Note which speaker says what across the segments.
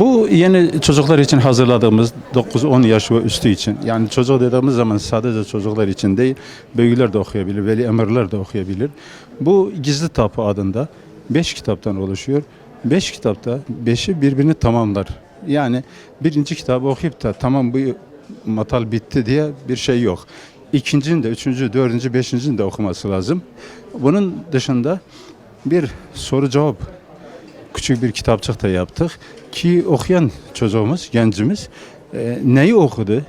Speaker 1: Bu yeni çocuklar için hazırladığımız 9-10 yaş ve üstü için yani çocuk dediğimiz zaman sadece çocuklar için değil büyükler de okuyabilir, veli emirler de okuyabilir. Bu Gizli Tapu adında 5 kitaptan oluşuyor. 5 kitapta 5'i birbirini tamamlar. Yani birinci kitabı okuyup da tamam bu matal bitti diye bir şey yok. İkincinin de, üçüncü, dördüncü, beşincinin de okuması lazım. Bunun dışında bir soru cevap küçük bir kitapçık da yaptık ki okuyan çocuğumuz, gencimiz e, neyi okudu,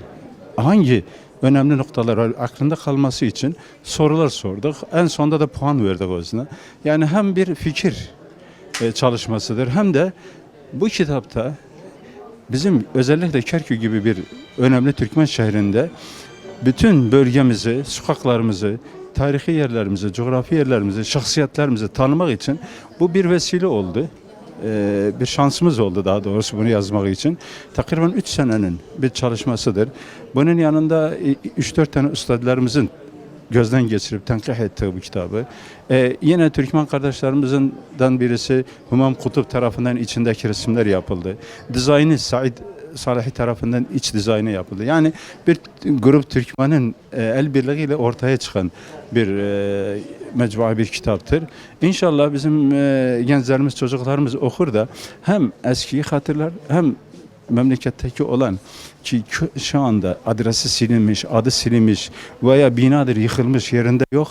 Speaker 1: hangi önemli noktalar aklında kalması için sorular sorduk. En sonunda da puan verdik özüne. Yani hem bir fikir e, çalışmasıdır hem de bu kitapta bizim özellikle Kerkük gibi bir önemli Türkmen şehrinde bütün bölgemizi, sokaklarımızı, tarihi yerlerimizi, coğrafi yerlerimizi, şahsiyetlerimizi tanımak için bu bir vesile oldu. Ee, bir şansımız oldu daha doğrusu bunu yazmak için. Takriben 3 senenin bir çalışmasıdır. Bunun yanında 3-4 tane ustadlarımızın gözden geçirip tenkih ettiği bu kitabı. Ee, yine Türkmen kardeşlerimizden birisi Humam Kutup tarafından içindeki resimler yapıldı. Dizaynı Said Salahi tarafından iç dizaynı yapıldı. Yani bir grup Türkmen'in e, el birliğiyle ortaya çıkan bir e, mecmua bir kitaptır. İnşallah bizim e, gençlerimiz, çocuklarımız okur da hem eskiyi hatırlar hem memleketteki olan ki şu anda adresi silinmiş, adı silinmiş veya binadır yıkılmış yerinde yok.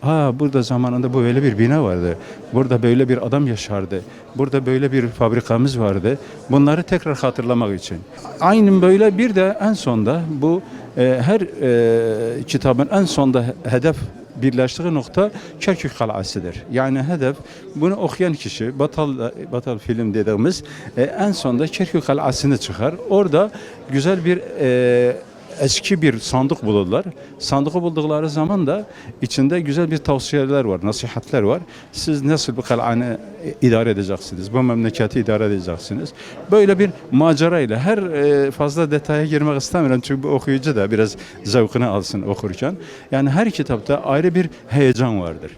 Speaker 1: Ha burada zamanında böyle bir bina vardı. Burada böyle bir adam yaşardı. Burada böyle bir fabrikamız vardı. Bunları tekrar hatırlamak için. Aynen böyle bir de en sonda bu e, her e, kitabın en sonda hedef birleştiği nokta Kerkük Kalasi'dir. Yani hedef bunu okuyan kişi Batal Batal film dediğimiz e, en sonda Kerkük Kalasi'ni çıkar. Orada güzel bir e, eski bir sandık bulurlar. Sandığı buldukları zaman da içinde güzel bir tavsiyeler var, nasihatler var. Siz nasıl bu kalanı idare edeceksiniz, bu memleketi idare edeceksiniz. Böyle bir macerayla her e, fazla detaya girmek istemiyorum çünkü bu okuyucu da biraz zevkini alsın okurken. Yani her kitapta ayrı bir heyecan vardır.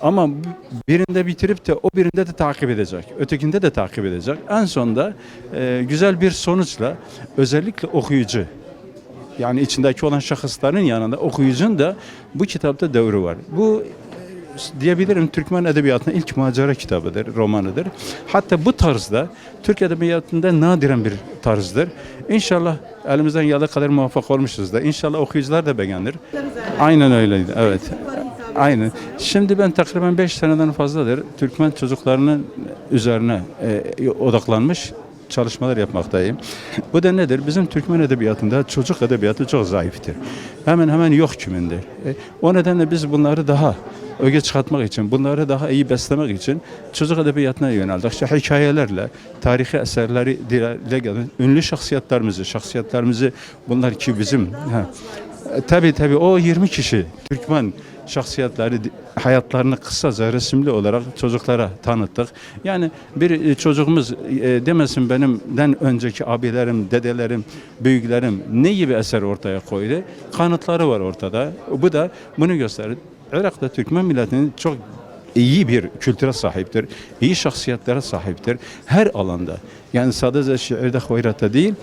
Speaker 1: Ama birinde bitirip de o birinde de takip edecek. Ötekinde de takip edecek. En sonunda e, güzel bir sonuçla özellikle okuyucu yani içindeki olan şahısların yanında okuyucunun da bu kitapta devri var. Bu e, diyebilirim Türkmen edebiyatının ilk macera kitabıdır, romanıdır. Hatta bu tarzda Türk edebiyatında nadiren bir tarzdır. İnşallah elimizden geldiği kadar muvaffak olmuşuz da. İnşallah okuyucular da beğenir. Aynen öyleydi. Evet. Aynen. Şimdi ben takriben 5 seneden fazladır Türkmen çocuklarının üzerine e, odaklanmış çalışmalar yapmaktayım. Bu da nedir? Bizim Türkmen edebiyatında çocuk edebiyatı çok zayıftır. Hemen hemen yok kimindir. E, o nedenle biz bunları daha öge çıkartmak için, bunları daha iyi beslemek için çocuk edebiyatına yöneldik. İşte hikayelerle, tarihi eserleri dile gelen ünlü şahsiyetlerimizi, şahsiyetlerimizi bunlar ki bizim ha, e, Tabii tabii o 20 kişi Türkmen şahsiyetleri hayatlarını kısaca resimli olarak çocuklara tanıttık. Yani bir e, çocuğumuz e, demesin benimden önceki abilerim, dedelerim, büyüklerim ne gibi eser ortaya koydu? Kanıtları var ortada. Bu da bunu gösterir. Irak'ta Türkmen milletinin çok iyi bir kültüre sahiptir. iyi şahsiyetlere sahiptir. Her alanda. Yani sadece şiirde, hoyratta değil,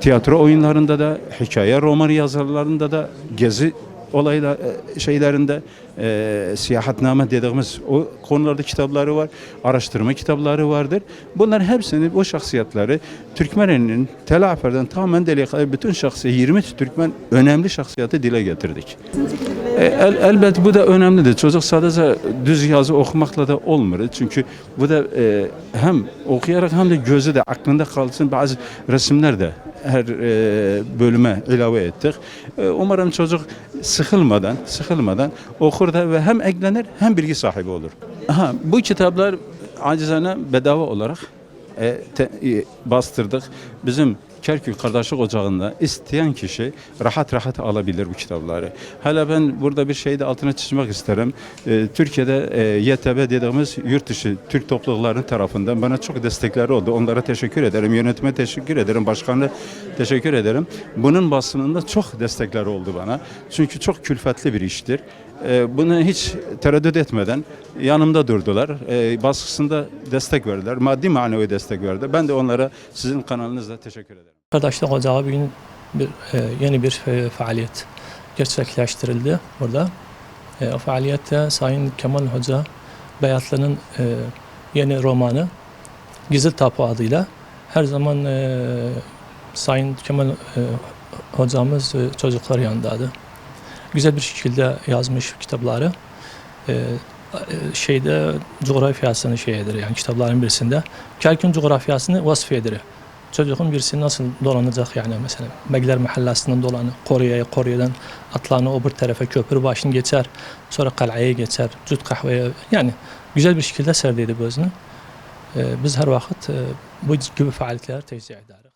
Speaker 1: tiyatro oyunlarında da, hikaye romanı yazarlarında da, gezi olayla e, şeylerinde e, siyahatname dediğimiz o konularda kitapları var, araştırma kitapları vardır. Bunların hepsini bu şahsiyetleri Türkmeninin telaferden tamamen deliye bütün şahsiyet 20 Türkmen önemli şahsiyeti dile getirdik. E, el, elbette bu da önemlidir. Çocuk sadece düz yazı okumakla da olmuyor. Çünkü bu da e, hem okuyarak hem de gözü de aklında kalsın bazı resimler de her e, bölüme ilave ettik. E, umarım çocuk sıkılmadan, sıkılmadan okur da ve hem eklenir hem bilgi sahibi olur. Aha, bu kitaplar acizane bedava olarak e, te- e, bastırdık. Bizim Kerkük Kardeşlik Ocağı'nda isteyen kişi rahat rahat alabilir bu kitapları. Hala ben burada bir şey de altına çizmek isterim. Ee, Türkiye'de e, YTB dediğimiz yurt dışı Türk topluluklarının tarafından bana çok destekleri oldu. Onlara teşekkür ederim. Yönetime teşekkür ederim. Başkanına teşekkür ederim. Bunun basınında çok destekleri oldu bana. Çünkü çok külfetli bir iştir. E, bunu hiç tereddüt etmeden yanımda durdular. E, baskısında destek verdiler. Maddi manevi destek verdi. Ben de onlara sizin kanalınızla teşekkür ederim.
Speaker 2: Arkadaşlık Ocağı bugün bir, e, yeni bir e, faaliyet gerçekleştirildi burada. E, o faaliyette Sayın Kemal Hoca Beyatlı'nın e, yeni romanı Gizli Tapu adıyla her zaman e, Sayın Kemal e, hocamız e, çocuklar yanındadır. Güzel bir şekilde yazmış kitapları. E, e, şeyde coğrafyasını şeydir yani kitapların birisinde. Kerkün coğrafyasını vasfiyedir. Çocuğun birisi nasıl dolanacak yani mesela Megler Mahallesi'nden dolanı, Kore'ye, Kore'den atlanı öbür tarafa köprü başını geçer, sonra kaleye geçer, Cüt kahveye yani güzel bir şekilde serdiydi bu özünü. Ee, biz her vakit e, bu gibi faaliyetleri tevzi ederiz.